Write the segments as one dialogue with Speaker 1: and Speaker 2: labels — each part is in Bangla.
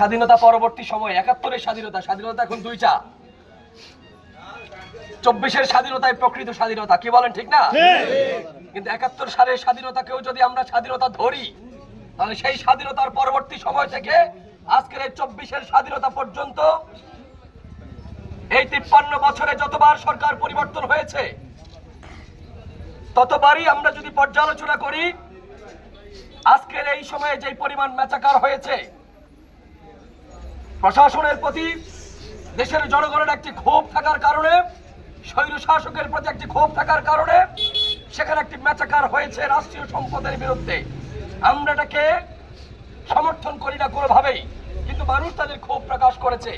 Speaker 1: স্বাধীনতা পরবর্তী সময় একাত্তরের স্বাধীনতা স্বাধীনতা এখন দুইটা। চব্বিশের স্বাধীনতায় প্রকৃত স্বাধীনতা কি বলেন ঠিক না? কিন্তু একাত্তর সালের স্বাধীনতাকেও যদি আমরা স্বাধীনতা ধরি তাহলে সেই স্বাধীনতার পরবর্তী সময় থেকে আজকের এই চব্বিশের স্বাধীনতা পর্যন্ত এই তিপ্পান্ন বছরে যতবার সরকার পরিবর্তন হয়েছে ততবারই আমরা যদি পর্যালোচনা করি আজকের এই সময়ে যে পরিমাণ মেচাকার হয়েছে প্রশাসনের প্রতি দেশের জনগণের একটি ক্ষোভ থাকার কারণে, স্বৈর শাসকের প্রতি একটি ক্ষোভ থাকার কারণে সেখানে একটি ম্যাচাকার হয়েছে রাষ্ট্রীয় সম্পদের বিরুদ্ধে। আমরা এটাকে সমর্থন করি না কোনোভাবেই, কিন্তু মানুষ তাদের ক্ষোভ প্রকাশ করেছে।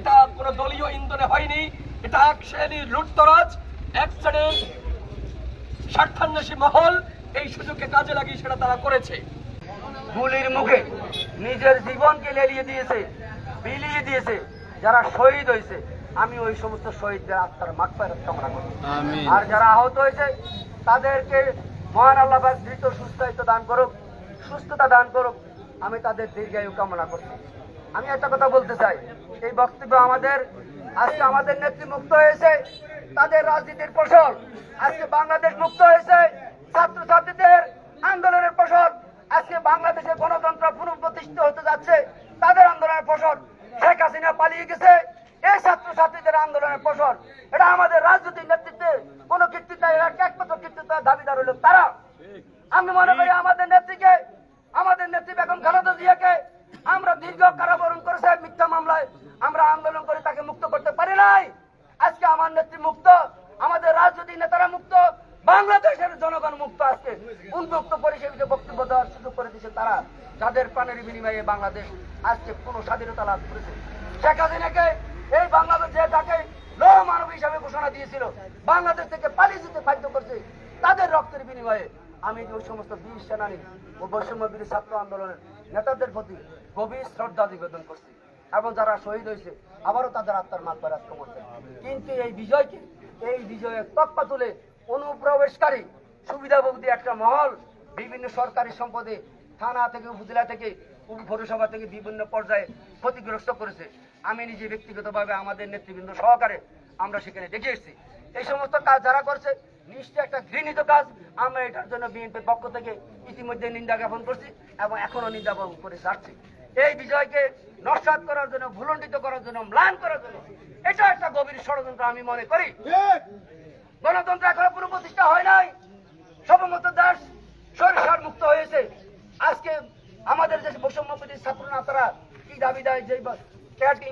Speaker 1: এটা কোনো দলীয় ইন্ধনে হয়নি, এটা এক শ্রেণির লুটতরাজ, এক শ্রেণির স্বার্থান্বেষী মহল, এই সুযোগকে কাজে লাগিয়ে সেটা তারা করেছে।
Speaker 2: গুলির মুখে নিজের জীবনকে লেলিয়ে দিয়েছে। বিলিয়ে দিয়েছে যারা শহীদ হয়েছে আমি ওই সমস্ত শহীদদের আত্মার মাঠ কামনা করি। আর যারা আহত হয়েছে তাদেরকে মহান আল্লাহ দ্রুত সুস্থায়িত্ব দান করুক সুস্থতা দান করুক আমি তাদের দীর্ঘায়ু কামনা করছি। আমি একটা কথা বলতে চাই এই বক্তব্য আমাদের আজকে আমাদের নেত্রী মুক্ত হয়েছে তাদের রাজনীতির ফসল আজকে বাংলাদেশ মুক্ত হয়েছে ছাত্রছাত্রীদের আন্দোলনের ফসল আজকে বাংলাদেশে গণতন্ত্র পুনঃপ্রতিষ্ঠিত হতে যাচ্ছে তাদের আন্দোলনের ফসল শেখ হাসিনা পালিয়ে গেছে। এই ছাত্রছাত্রীদের আন্দোলনের ফসল এটা আমাদের রাজনৈতিক নেতৃত্বে কোন কৃতিত্ব নাই, একমাত্র কৃতিত্ব দাবিদার হলো তারা? আমি মনে করি আমাদের নেত্রীকে আমাদের নেত্রী বেগম খালেদা জিয়াকে আমরা দীর্ঘ কারাবরণ করেছে মিথ্যা মামলায়। আমরা আন্দোলন করে তাকে মুক্ত করতে পারি নাই। আজকে আমার নেত্রী মুক্ত আমাদের রাজনৈতিক নেতারা মুক্ত বাংলাদেশের জনগণ মুক্ত আজকে। উন্মুক্ত পরিষেবিতে বক্তব্য দেওয়ার সুযোগ করে দিয়েছে তারা। যাদের প্রাণের বিনিময়ে বাংলাদেশ আজকে পুরো স্বাধীনতা লাভ করেছে। শেখ হাসিনাকে এই বাংলাদেশে যাকে লৌহ মানব হিসাবে ঘোষণা দিয়েছিল, বাংলাদেশ থেকে পালিয়ে যেতে বাধ্য করছে, তাদের রক্তের বিনিময়ে আমি ওই সমস্ত বীর সেনানী ও বৈষম্য ছাত্র আন্দোলনের নেতাদের প্রতি গভীর শ্রদ্ধা নিবেদন করছি এবং যারা শহীদ হয়েছে, আবারও তাদের আত্মার মাঠ পরাজ করছে। কিন্তু এই বিজয়কে, এই বিজয়ের তৎপা তুলে অনুপ্রবেশকারী, সুবিধাভোগী একটা মহল, বিভিন্ন সরকারি সম্পদে থানা থেকে, উপজেলা থেকে পৌরসভা থেকে বিভিন্ন পর্যায়ে ক্ষতিগ্রস্ত করেছে। আমি নিজে ব্যক্তিগতভাবে আমাদের নেতৃবৃন্দ সহকারে আমরা সেখানে দেখে এসেছি। এই সমস্ত কাজ যারা করছে নিশ্চয় একটা ঘৃণিত কাজ। আমরা এটার জন্য বিএনপির পক্ষ থেকে ইতিমধ্যে নিন্দা জ্ঞাপন করছি এবং এখনও নিন্দা করে যাচ্ছি এই বিজয়কে নস্বাত করার জন্য, ভুলণ্ডিত করার জন্য, ম্লান করার জন্য, এটা একটা গভীর ষড়যন্ত্র আমি মনে করি। গণতন্ত্র এখনও পুরো প্রতিষ্ঠা হয় নাই। সর্বমত দাস সরিষার মুক্ত হয়েছে। আজকে আমাদের যে বৈষম্য বিরোধী ছাত্র নেতারা কি দাবি দেয় যে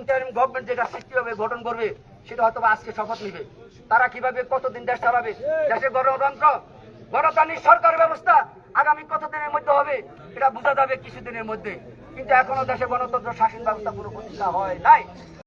Speaker 2: ইন্টারিম গভর্নমেন্ট যেটা সৃষ্টি হবে গঠন করবে, সেটা হয়তো আজকে শপথ নিবে। তারা কীভাবে কতদিন দেশ চালাবে? দেশে গণতন্ত্র, গণতান্ত্রিক সরকার ব্যবস্থা আগামী কতদিনের মধ্যে হবে, এটা বোঝা যাবে কিছুদিনের মধ্যে। কিন্তু এখনও দেশে গণতন্ত্র শাসন ব্যবস্থা কোনো প্রতিষ্ঠা হয় নাই।